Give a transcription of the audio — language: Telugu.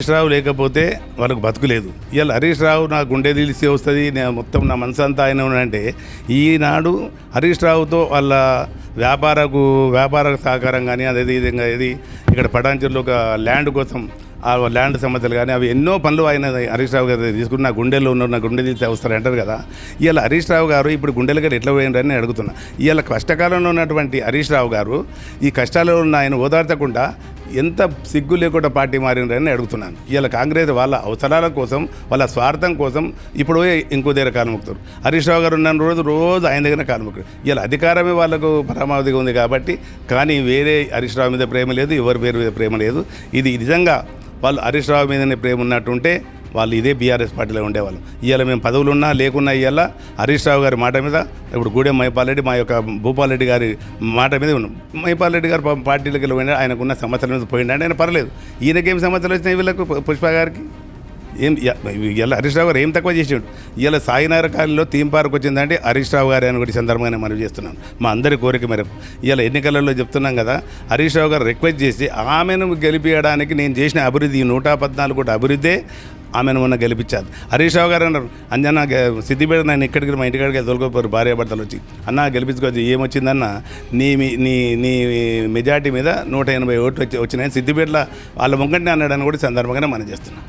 హరీష్ రావు లేకపోతే వాళ్ళకు బతుకులేదు ఇవాళ హరీష్ రావు నా గుండె తెలిసి వస్తుంది నేను మొత్తం నా మనసు అంతా ఆయన అంటే ఈనాడు హరీష్ రావుతో వాళ్ళ వ్యాపారకు వ్యాపార సహకారం కానీ అదే విధంగా ఇది ఇక్కడ పటాంచర్లో ఒక ల్యాండ్ కోసం ఆ ల్యాండ్ సమస్యలు కానీ అవి ఎన్నో పనులు ఆయన హరీష్ రావు గారు తీసుకుని నా గుండెల్లో ఉన్న నా గుండె తీసి వస్తారు అంటారు కదా. ఇవాళ హరీష్ రావు గారు ఇప్పుడు గుండెలు గారు ఎట్లా పోయినారు అని అడుగుతున్నా. ఇవాళ కష్టకాలంలో ఉన్నటువంటి హరీష్ రావు గారు ఈ కష్టాల్లో ఉన్న ఆయన ఓదార్చకుండా ఎంత సిగ్గు లేకుండా పార్టీ మారినరని అడుగుతున్నాను. ఇవాళ కాంగ్రెస్ వాళ్ళ అవసరాల కోసం వాళ్ళ స్వార్థం కోసం ఇప్పుడు ఇంకో దగ్గర కాలుముక్తారు హరీష్ రావు గారు ఉన్న రోజు రోజు ఆయన దగ్గర కాలుముక్తారు ఇవాళ అధికారమే వాళ్ళకు పరమావధిగా ఉంది కాబట్టి కానీ వేరే హరీష్ రావు మీద ప్రేమ లేదు ఎవరి పేరు మీద ప్రేమ లేదు. ఇది నిజంగా వాళ్ళు హరీష్ రావు మీదనే ప్రేమ ఉన్నట్టుంటే వాళ్ళు ఇదే బీఆర్ఎస్ పార్టీలో ఉండేవాళ్ళు. ఇవాళ మేము పదవులు ఉన్నా లేకున్నా ఇవాళ హరీష్ రావు గారి మాట మీద ఇప్పుడు గూడెం మైపాల్ రెడ్డి మా యొక్క భూపాల్ రెడ్డి గారి మాట మీద ఉన్నాం. మైపాల్ రెడ్డి గారు పార్టీలకు వెళ్ళి ఆయనకున్న సమస్యల మీద పోయిండే ఆయన పర్లేదు. ఈయనకేం సమస్యలు వచ్చినాయి వీళ్ళకు పుష్ప గారికి? ఏం ఇలా హరీష్ రావు గారు ఏం తక్కువ చేసాడు? ఇలా సాయినగర కాలంలో థీమ్ పార్క్ వచ్చిందంటే హరీష్ రావు గారు అని ఒకటి సందర్భంగానే మనం చేస్తున్నాను మా అందరి కోరిక మేరకు. ఇలా ఎన్నికలలో చెప్తున్నాం కదా హరీష్ రావు గారు రిక్వెస్ట్ చేసి ఆమెను గెలిపించడానికి నేను చేసిన అభివృద్ధి నూట పద్నాలుగు కోట్ల అభివృద్ధే. ఆమెను మొన్న గెలిపించారు. హరీష్ రావు గారు అన్నారు అంజనా గె- సిద్దిపేట నేను ఇక్కడికి మా ఇంటికాడికి తొలగిపోయారు భార్య భర్తలు వచ్చి. అన్న గెలిపించుకోవచ్చు ఏమొచ్చిందన్న నీ మీ- నీ నీ మెజార్టీ మీద నూట ఎనభై ఓట్లు వచ్చి వచ్చినాయి సిద్దిపేటలో వాళ్ళ ముంగంటే అన్నాడని కూడా సందర్భంగానే మనం చేస్తున్నాం.